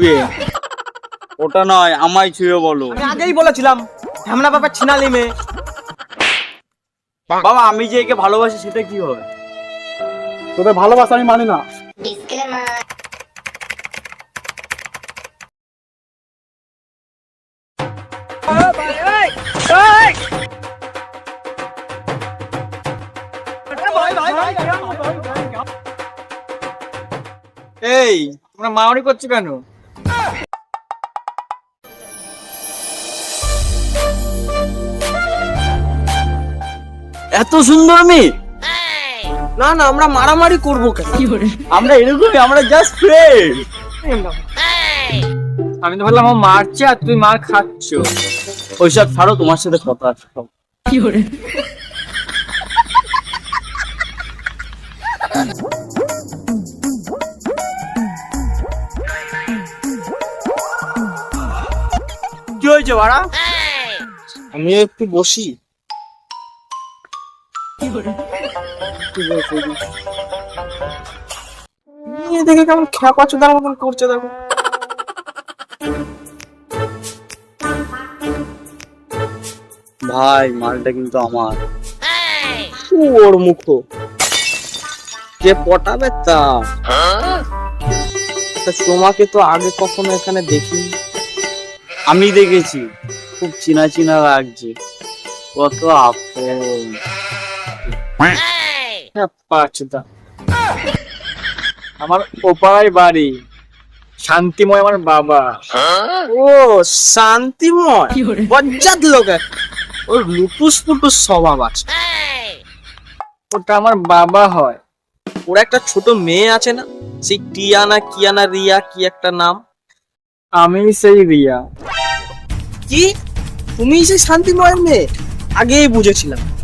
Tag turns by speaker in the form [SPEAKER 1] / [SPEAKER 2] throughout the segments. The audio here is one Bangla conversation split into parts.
[SPEAKER 1] ছুঁয়ে
[SPEAKER 2] ওটা নয় আমায় ছুঁয়ে বলো।
[SPEAKER 1] আমি আগেই বলেছিলাম ঝামনা বাবা ছিনালি মেয়ে।
[SPEAKER 2] বাবা আমি যে একে ভালোবাসি সেটা কি হবে?
[SPEAKER 3] তোদের ভালোবাসা আমি মানি না।
[SPEAKER 1] এই তোমরা মারামারি করছ কেন?
[SPEAKER 2] এত সুন্দর মেয়ে?
[SPEAKER 1] না না আমরা মারামারি করব কেন?
[SPEAKER 2] আমরা এরকমই আমরা জাস্ট ফ্রেন্ড
[SPEAKER 1] আমি তো ভাবলাম ও মারছে আর তুই মার খাচ্ছ।
[SPEAKER 2] ওইসব ছাড়ো তোমার সাথে কথা আছে সব। কি হয়েছে বাড়া?
[SPEAKER 1] আমি একটু বসি। নিয়ে দেখে কেমন চোদার মতন করছে দেখো।
[SPEAKER 2] ভাই মালটা কিন্তু আমার।
[SPEAKER 1] ওর মুখো।
[SPEAKER 2] যে পটাবে তা?
[SPEAKER 1] তা তোমাকে তো আগে কখনো এখানে দেখিনি।
[SPEAKER 2] আমি দেখেছি। খুব চিনা চিনা লাগছে। কত আপন।
[SPEAKER 1] খেপা আমার ওপাড়ায় বাড়ি শান্তিময় আমার বাবা। ও শান্তিময়? বজ্জাত লোক। ওর লুটুস পুটুস স্বভাব আছে। ওটা আমার বাবা হয়। ওর একটা ছোট মেয়ে আছে না সেই টিয়ানা কিয়ানা রিয়া কি একটা নাম? আমি সেই রিয়া। কি? তুমি সেই শান্তিময়ের মেয়ে? আগেই বুঝেছিলাম।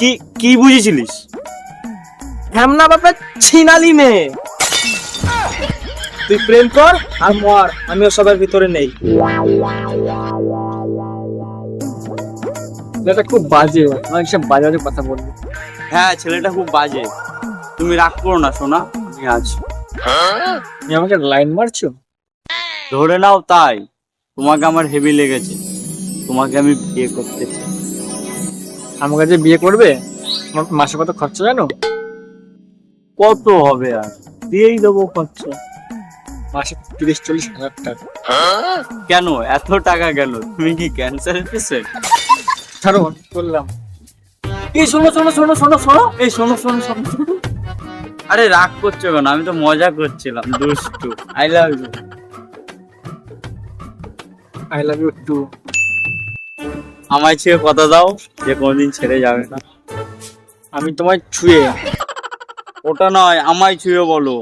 [SPEAKER 2] কি কি বুঝেছিলিস?
[SPEAKER 1] হেমনা বাপের ছিনালি মেয়ে। তুই প্রেম কর আর মর আমি ওসবের ভিতরে নেই। এটা খুব বাজে অনেক সব বাজে বাজে কথা বলব।
[SPEAKER 2] হ্যাঁ ছেলেটা খুব বাজে। তুমি রাগ করো না সোনা আমি আছি
[SPEAKER 1] তুমি আমাকে লাইন মারছো?
[SPEAKER 2] ধরে নাও তাই। তোমাকে আমার হেভি লেগেছে। তোমাকে আমি বিয়ে করতে চাই।
[SPEAKER 1] আমার কাছে বিয়ে করবে? মাসে কত খরচা জানো?
[SPEAKER 2] কত হবে আর? দিয়েই দেবো খরচা।
[SPEAKER 1] মাসে তিরিশ চল্লিশ হাজার টাকা।
[SPEAKER 2] কেন? এত টাকা গেল। তুমি কি ক্যান্সার পেশেন্ট
[SPEAKER 1] ছাড়ো করলাম। এই শোনো শোনো শোনো শোনো শোনো। এই শোনো শোনো শোনো।
[SPEAKER 2] আরে রাগ করছ কেন? আমি তো মজা করছিলাম দুষ্টু। I love you
[SPEAKER 1] I love you too
[SPEAKER 2] আমায় ছেড়ে কথা দাও যে কোনোদিন ছেড়ে যাবে না।
[SPEAKER 1] আমি তোমায় ছুঁয়ে
[SPEAKER 2] ওটা নয় আমায় ছুঁয়ে বলো।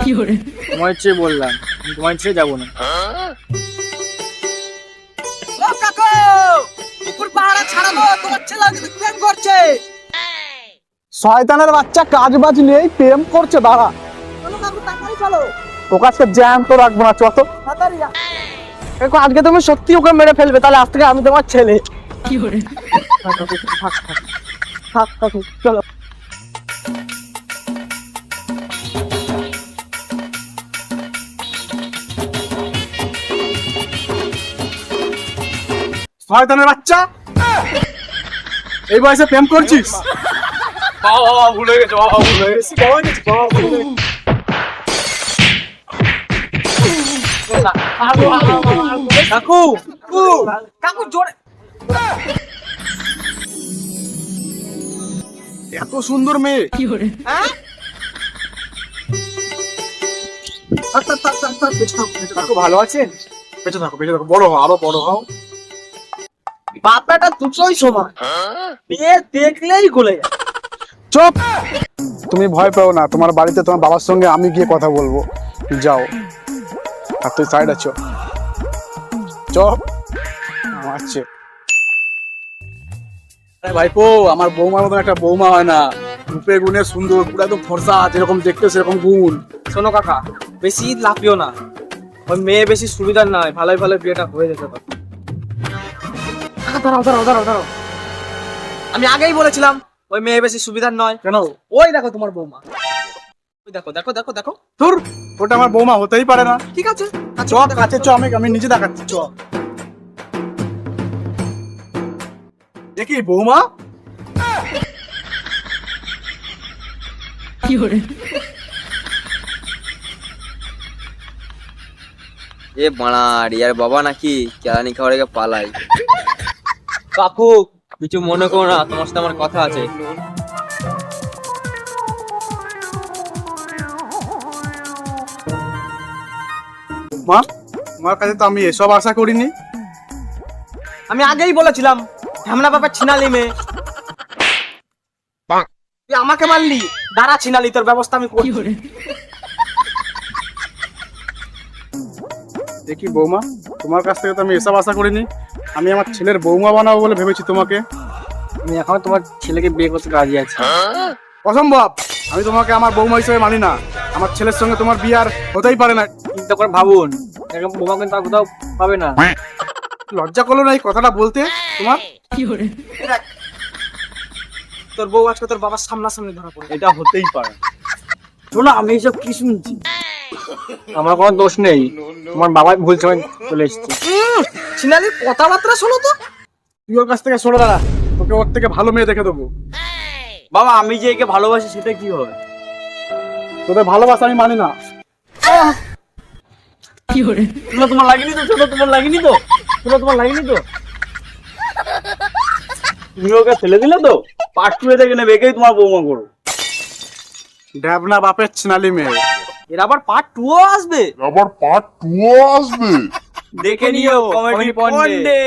[SPEAKER 1] তোমায় চেয়ে বললাম আমি তোমায় চেয়ে যাব না।
[SPEAKER 3] শয়তানের বাচ্চা কাজ বাজ নেই প্রেম করছে দাঁড়া। তোকে আজকে জ্যাম তো রাখব না চত
[SPEAKER 1] দেখো আজকে তুমি সত্যি ওকে মেরে ফেলবে তাহলে আজ থেকে আমি তোমার ছেলে।
[SPEAKER 3] থাক থাক চলো শয়তানের বাচ্চা? এই বয়সে প্রেম করছিস?
[SPEAKER 2] বাবা বাবা ভুলে গেছো বাবা ভুলে গেছো।
[SPEAKER 3] বাবা গেছে, বাবা ভুলে গেছে।
[SPEAKER 1] কাকু। কাকু জোরে।
[SPEAKER 3] এত সুন্দর মেয়ে। বেঁচে থাকো, ভালো বেঁচে থাকো বেঁচে থাকো। বড় হও আরও বড় হও।
[SPEAKER 1] বাপাটা দুটোই সমান। বিয়ে দেখলেই গলে যায়।
[SPEAKER 3] চুপ! তুমি ভয় পাও না তোমার বাড়িতে তোমার বাবার সঙ্গে আমি গিয়ে কথা বলব। যাও। আর তুই সাইড আছো চপ! আচ্ছা আরে ভাইপো আমার বৌমার মতন একটা বৌমা হয় না। রূপে গুণে সুন্দর পুরো একদম ফর্সা যেরকম দেখতে সেরকম গুণ।
[SPEAKER 1] শোনো কাকা বেশি লাফিও না। ওই মেয়ে বেশি সুবিধার নয় ভালোই ভালো বিয়েটা হয়ে যেতে পারে। কাকা, দাঁড়াও দাঁড়াও দাঁড়াও দাঁড়াও। আমি আগেই বলেছিলাম ওই মেয়ে বেশি সুবিধার নয়।
[SPEAKER 3] কেন?
[SPEAKER 1] ওই দেখো তোমার বৌমা। ওই দেখো দেখো দেখো দেখো।
[SPEAKER 3] ধুর ওটা আমার বৌমা হতেই পারে না।
[SPEAKER 1] ঠিক আছে
[SPEAKER 3] চ কাছে চ আমি আমি নিজে দেখাচ্ছি চ। দেখি বৌমা?
[SPEAKER 4] এ বাড়া রিয়ার বাবা নাকি কেরানি খাওয়ার আগে পালাই
[SPEAKER 2] কাকু কিছু মনে করো না তোমার সাথে আমার কথা আছে।
[SPEAKER 3] মা তোমার কাছে তো আমি এসব আশা করিনি।
[SPEAKER 1] আমি আগেই বলেছিলাম ঢামনা বাবা ছিনালি মেয়ে তুই আমাকে মারলি দাঁড়া ছিনালি তোর ব্যবস্থা আমি করি
[SPEAKER 3] দেখি বৌমা তোমার কাছ থেকে তো আমি এসব আশা করিনি আমি আমার ছেলের বৌমা বানাবো বলে ভেবেছি তোমাকে
[SPEAKER 1] আমি এখন তোমার ছেলেকে বিয়ে করতে রাজি আছি
[SPEAKER 3] অসম্ভব আমি তোমাকে আমার বৌমা হিসেবে মানি না আমার ছেলের সঙ্গে তোমার বিয়ে আর হতেই পারে না
[SPEAKER 1] চিন্তা করে ভাবুন এরকম বোমা কিন্তু আর কোথাও পাবে না
[SPEAKER 3] লজ্জা করল না এই কথাটা বলতে তোমার?
[SPEAKER 1] তোর বউ আজকে তোর বাবার সামনাসামনি ধরা পড়ে
[SPEAKER 2] এটা হতেই পারে।
[SPEAKER 1] শোনো আমি এইসব কি শুনছি? আমার কোনো দোষ নেই। তোমার বাবাই ভুল সময় চলে এসেছে। ছিনালির কথাবার্তা শোনো তো।
[SPEAKER 3] তুই ওর কাছ থেকে সরে দাঁড়া তোকে ওর থেকে ভালো মেয়ে দেখে দেবো।
[SPEAKER 2] বাবা আমি যে একে ভালোবাসি সেটা কি হবে?
[SPEAKER 3] তোদের ভালোবাসা আমি মানি না।
[SPEAKER 2] কি শোনো তোমার লাগেনি তো? শোনো তোমার লাগেনি তো? শোনো তোমার লাগেনি তো? তুমি ওকে ফেলে দিলে তো পার্ট টু থেকে নেবে একেই তোমার বৌমা করো
[SPEAKER 3] ড্যাবনা বাপের ছিনালি মেয়ে
[SPEAKER 1] এর আবার পার্ট টুও আসবে
[SPEAKER 5] আবার পার্ট টু আসবে
[SPEAKER 2] দেখে নিও কমেডি পন্ডে